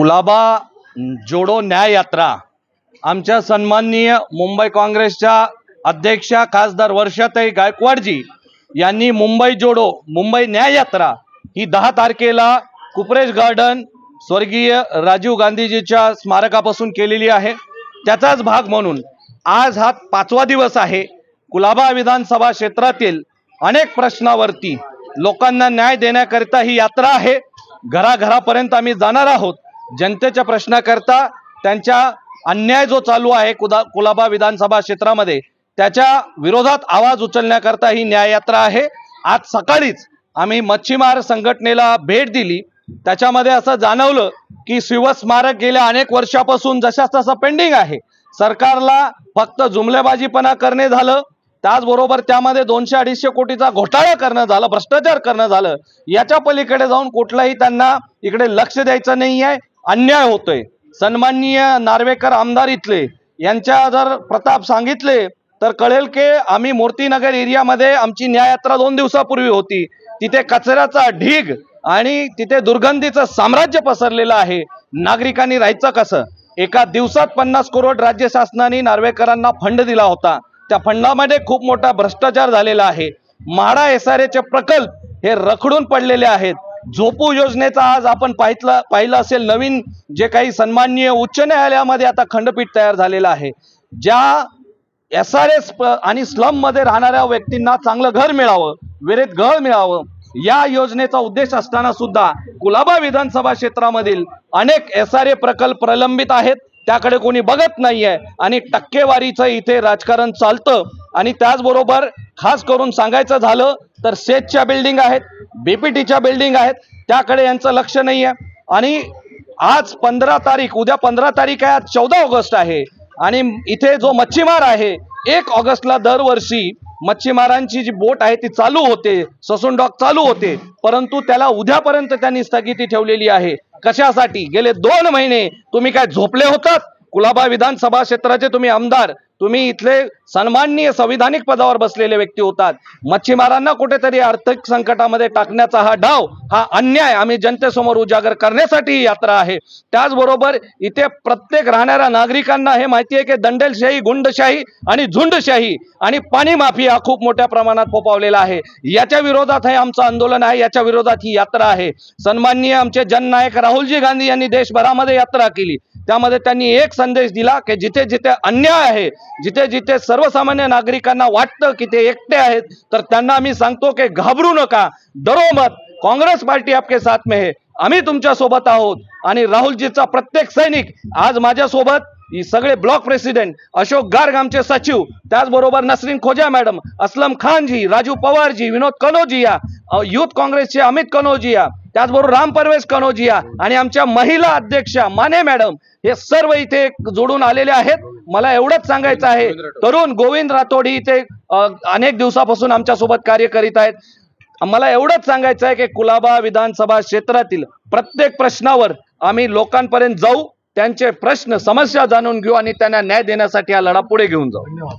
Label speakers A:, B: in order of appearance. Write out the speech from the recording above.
A: कुलाबा जोडो न्याय यात्रा आमच्या सन्माननीय मुंबई काँग्रेसच्या अध्यक्षा खासदार वर्षाताई गायकवाडजी यांनी मुंबई जोडो मुंबई न्याय यात्रा ही दहा तारखेला कुपरेश गार्डन स्वर्गीय राजीव गांधीजीच्या स्मारकापासून केलेली आहे. त्याचाच भाग म्हणून आज हा पाचवा दिवस आहे. कुलाबा विधानसभा क्षेत्रातील अनेक प्रश्नावरती लोकांना न्याय देण्याकरिता ही यात्रा आहे. घराघरापर्यंत आम्ही जाणार आहोत. जनतेच्या प्रश्नाकरता त्यांच्या अन्याय जो चालू आहे कुदा कुलाबा विधानसभा क्षेत्रामध्ये त्याच्या विरोधात आवाज उचलण्याकरता ही न्याय यात्रा आहे. आज सकाळीच आम्ही मच्छीमार संघटनेला भेट दिली. त्याच्यामध्ये असं जाणवलं की शिवस्मारक गेल्या अनेक वर्षापासून जशाच तसं पेंडिंग आहे. सरकारला फक्त जुमलेबाजीपणा करणे झालं. त्याचबरोबर त्यामध्ये दोनशे अडीचशे कोटीचा घोटाळा करणं झालं भ्रष्टाचार करणं झालं. याच्या पलीकडे जाऊन कुठलाही त्यांना इकडे लक्ष द्यायचं नाही आहे अन्याय होतोय. सन्माननीय नार्वेकर आमदार इथले यांच्या जर प्रताप सांगितले तर कळेल की आम्ही मूर्तीनगर एरियामध्ये आमची न्याययात्रा दोन दिवसापूर्वी होती. तिथे कचऱ्याचा ढीग आणि तिथे दुर्गंधीचं साम्राज्य पसरलेलं आहे. नागरिकांनी राहायचं कसं? एका दिवसात पन्नास करोड राज्य शासनाने नार्वेकरांना फंड दिला होता. त्या फंडामध्ये खूप मोठा भ्रष्टाचार झालेला आहे. म्हाडा एसआरएचे प्रकल्प हे रखडून पडलेले आहेत. झोपू योजनेचा आज आपण पाहितला पाहिलं असेल नवीन जे काही सन्माननीय उच्च न्यायालयामध्ये आता खंडपीठ तयार झालेलं आहे. ज्या एस आर एस आणि स्लममध्ये राहणाऱ्या व्यक्तींना चांगलं घर मिळावं वेळेत घर मिळावं या योजनेचा उद्देश असताना सुद्धा कुलाबा विधानसभा क्षेत्रामधील अनेक एस आर ए प्रकल्प प्रलंबित आहेत. त्याकडे कोणी बघत नाहीये आणि टक्केवारीचं इथे राजकारण चालतं. आणि त्याचबरोबर खास करून सांगायचं झालं तर सेटच्या बिल्डिंग आहेत बीपीटीच्या बिल्डिंग आहेत त्याकडे यांचं लक्ष नाही आहे आणि आज पंधरा तारीख उद्या पंधरा तारीख आहे आज चौदा ऑगस्ट आहे. आणि इथे जो मच्छीमार आहे एक ऑगस्टला दरवर्षी मच्छीमारांची जी बोट आहे ती चालू होते ससून डॉक चालू होते. परंतु त्याला उद्यापर्यंत त्यांनी स्थगिती ठेवलेली आहे. कशासाठी? गेले दोन महिने तुम्ही काय झोपले होतात? कुलाबा विधानसभा क्षेत्राचे तुम्ही आमदार तुम्ही इथले सन्माननीय संविधानिक पदावर बसलेले व्यक्ती होतात. मच्छीमारांना कुठेतरी आर्थिक संकटामध्ये टाकण्याचा हा डाव हा अन्याय आम्ही जनतेसमोर उजागर करण्यासाठी ही यात्रा आहे. त्याचबरोबर इथे प्रत्येक राहणाऱ्या नागरिकांना हे माहिती आहे की दंडेलशाही गुंडशाही आणि झुंडशाही आणि पाणी माफिया खूप मोठ्या प्रमाणात फोपावलेला आहे. याच्या विरोधात हे आमचं आंदोलन आहे याच्या विरोधात ही यात्रा आहे. सन्माननीय आमचे जननायक राहुलजी गांधी यांनी देशभरामध्ये यात्रा केली. त्यामध्ये त्यांनी एक संदेश दिला की जिथे जिथे अन्याय आहे जिथे जिथे सर्वसामान्य नागरिकांना वाटतं की ते एकटे आहेत तर त्यांना आम्ही सांगतो की घाबरू नका. डरो मत काँग्रेस पार्टी आपके साथ में है. आम्ही तुमच्यासोबत आहोत. आणि राहुलजीचा प्रत्येक सैनिक आज माझ्या सोबत सगळे ब्लॉक प्रेसिडेंट अशोक गार्ग आमचे सचिव त्याचबरोबर नसरीन खोजा मॅडम असलम खानजी राजू पवारजी विनोद कनोजिया युथ काँग्रेसचे अमित कनोजिया त्याचबरोबर राम परवेश कनोजिया आणि आमच्या महिला अध्यक्षा माने मॅडम हे सर्व इथे जोडून आलेले आहेत. मला एवढंच सांगायचं आहे. तरुण गोविंद राठोड ही अनेक दिवसापासून आमच्यासोबत कार्य करीत आहेत. मला एवढंच सांगायचं आहे की कुलाबा विधानसभा क्षेत्रातील प्रत्येक प्रश्नावर आम्ही लोकांपर्यंत जाऊ त्यांचे प्रश्न समस्या जाणून घेऊ आणि त्यांना न्याय देण्यासाठी हा लढा पुढे घेऊन जाऊ.